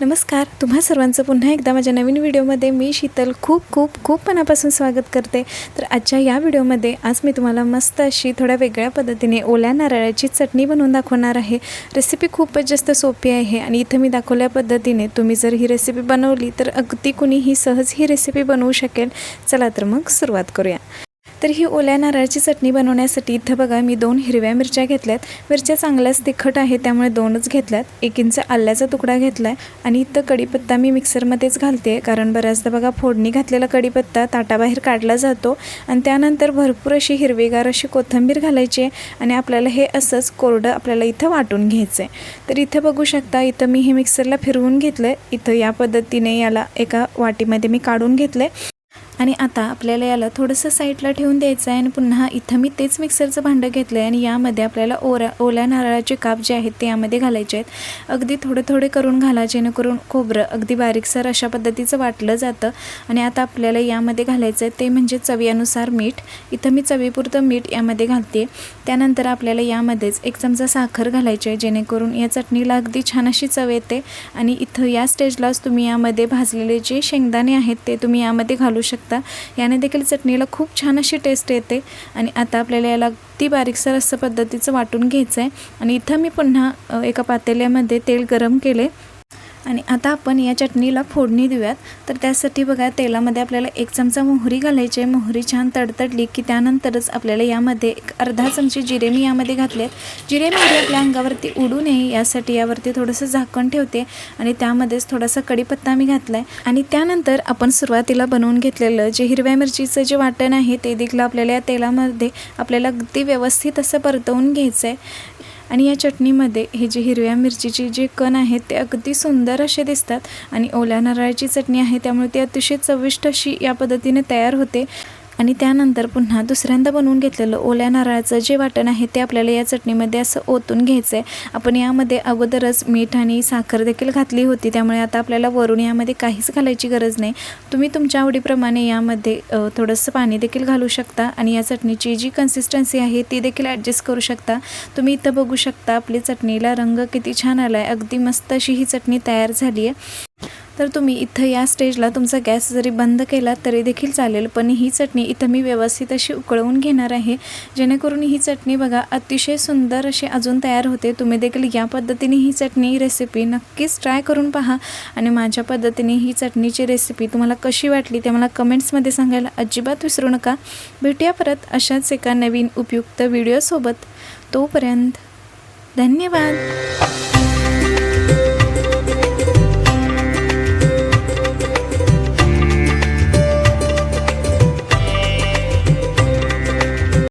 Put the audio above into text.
नमस्कार तुम्हा सर्वांचं पुन्हा एकदा माझ्या नवीन व्हिडिओमध्ये मी शीतल खूप खूप खूप मनापासून स्वागत करते. तर आजच्या या व्हिडिओमध्ये आज मी तुम्हाला मस्त अशी थोड्या वेगळ्या पद्धतीने ओल्या नारळाची चटणी बनवून दाखवणार आहे. रेसिपी खूपच जास्त सोपी आहे आणि इथं मी दाखवल्या पद्धतीने तुम्ही जर ही रेसिपी बनवली तर अगदी कुणीही सहज ही रेसिपी बनवू शकेल. चला तर मग सुरुवात करूया. तर ही ओल्या नारळाची चटणी बनवण्यासाठी इथं बघा मी दोन हिरव्या मिरच्या घेतल्यात. मिरच्या चांगल्याच तिखट आहे त्यामुळे दोनच घेतल्यात. एक इंच आल्याचा तुकडा घेतला आहे आणि इथं कढीपत्ता मी मिक्सरमध्येच घालते कारण बऱ्याचदा बघा फोडणी घातलेला कढीपत्ता ताटाबाहेर काढला जातो आणि त्यानंतर भरपूर अशी हिरवीगार अशी कोथिंबीर घालायची आहे आणि आपल्याला हे असंच कोरडं आपल्याला इथं वाटून घ्यायचं आहे तर इथं बघू शकता इथं मी हे मिक्सरला फिरवून घेतलं आहे इथं या पद्धतीने याला एका वाटीमध्ये मी काढून घेतलं आहे आणि आता आपल्याला याला थोडंसं साईडला ठेवून द्यायचं आहे आणि पुन्हा इथं मी तेच मिक्सरचं भांडं घेतलं आहे आणि यामध्ये आपल्याला ओऱ्या ओल्या नारळाचे काप जे आहेत ते यामध्ये घालायचे आहेत. अगदी थोडे थोडे करून घाला जेणेकरून खोबरं अगदी बारीकसर अशा पद्धतीचं वाटलं जातं. आणि आता आपल्याला यामध्ये घालायचं आहे ते म्हणजे चवीनुसार मीठ. इथं मी चवीपुरतं मीठ यामध्ये घालते. त्यानंतर आपल्याला यामध्येच एक चमचा साखर घालायची आहे जेणेकरून या चटणीला अगदी छान अशी चव येते. आणि इथं या स्टेजलाच तुम्ही यामध्ये भाजलेले जे शेंगदाणे आहेत ते तुम्ही यामध्ये घालू शकता. याने देखील चटणीला खूप छान अशी टेस्ट येते. आणि आता आपल्याला याला ती बारीकसर असं पद्धतीचं वाटून घ्यायचं आहे आणि इथं मी पुन्हा एका पातेल्यामध्ये तेल गरम केले आणि आता आपण या चटणीला फोडणी देऊयात. तर त्यासाठी बघा तेलामध्ये आपल्याला एक चमचा मोहरी घालायची आहे. मोहरी छान तडतडली की त्यानंतरच आपल्याला यामध्ये एक अर्धा चमचे जिरे मी यामध्ये घातले आहेत जिरे मोहरी आपल्या अंगावरती उडू नये यासाठी यावरती थोडंसं झाकण ठेवते आणि त्यामध्येच थोडासा कढीपत्ता मी घातला आहे आणि त्यानंतर आपण सुरुवातीला बनवून घेतलेलं जे हिरव्या मिरचीचं जे वाटण आहे ते देखील आपल्याला या तेलामध्ये आपल्याला अगदी व्यवस्थित असं परतवून घ्यायचं आहे आणि या चटणीमध्ये हे जे हिरव्या मिरचीचे जे कण आहेत ते अगदी सुंदर असे दिसतात. आणि ओल्या नारळाची चटणी आहे त्यामुळे ती अतिशय चविष्ट अशी या पद्धतीने तयार होते. आणि त्यानंतर पुन्हा दुसऱ्यांदा बनवून घेतलेलं ओल्या नारळाचं जे वाटण आहे ते आपल्याला या चटणीमध्ये असं ओतून घ्यायचं आहे आपण यामध्ये अगोदरच मीठ आणि साखर देखील घातली होती त्यामुळे आता आपल्याला वरून यामध्ये काहीच घालायची गरज नाही. तुम्ही तुमच्या आवडीप्रमाणे यामध्ये थोडंसं पाणी देखील घालू शकता आणि या चटणीची जी कन्सिस्टन्सी आहे ती देखील ॲडजस्ट करू शकता. तुम्ही इथं बघू शकता आपली चटणीला रंग किती छान आला आहे अगदी मस्त अशी ही चटणी तयार झाली आहे तर तुम्ही इथं या स्टेजला तुमचा गॅस जरी बंद केला तरी देखील चालेल पण ही चटणी इथं मी व्यवस्थित अशी उकळवून घेणार आहे. जेणेकरून ही चटणी बघा अतिशय सुंदर अशी अजून तयार होते. तुम्ही देखील या पद्धतीने ही चटणी रेसिपी नक्कीच ट्राय करून पहा. आणि माझ्या पद्धतीने ही चटणीची रेसिपी तुम्हाला कशी वाटली ते मला कमेंट्समध्ये सांगायला अजिबात विसरू नका. भेटूया परत अशाच एका नवीन उपयुक्त व्हिडिओसोबत तोपर्यंत धन्यवाद!